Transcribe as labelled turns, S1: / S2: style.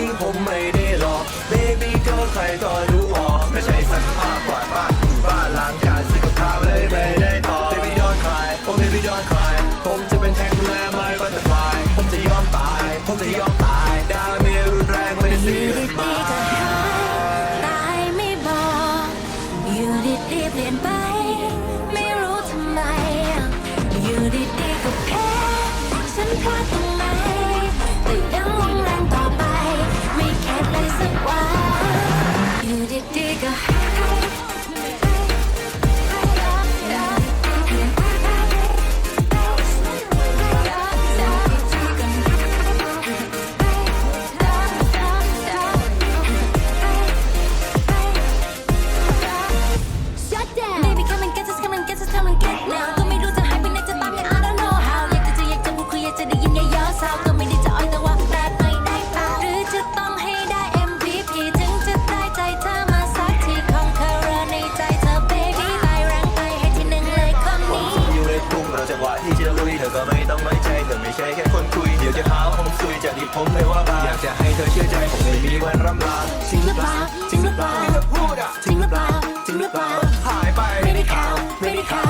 S1: ริงผมไม่ได้หลอก baby girl ใครก็รู้ออก ไม่ใช่สักภาพกวาดบ้านถูบ้านล้างการซื้อกับข้าวเลยไม่ได้ต่อ baby don't cry ผม baby don't cry ผมจะเป็นแทงแม่ไม่บัตเตอฟลายผมจะยอมตาย ผมจะยอมตายดาเมรุนแรงไม่ได้ซื้อม
S2: า
S1: ช่แค่คนคุยเดี๋ยวจะหาว่าผมซุยจะดีผมเลยว่าบ้าอยากจะให้เธอเชื่อใจผมไม่มีวันรำลาจริงหรือเปล่าจริงหรือเปล่าที่เพูดอะจริงหรือเปล่า
S2: จริงหรือเปล่าห
S1: ายไปไม่ได้ข่าวไม่ได้ข่าว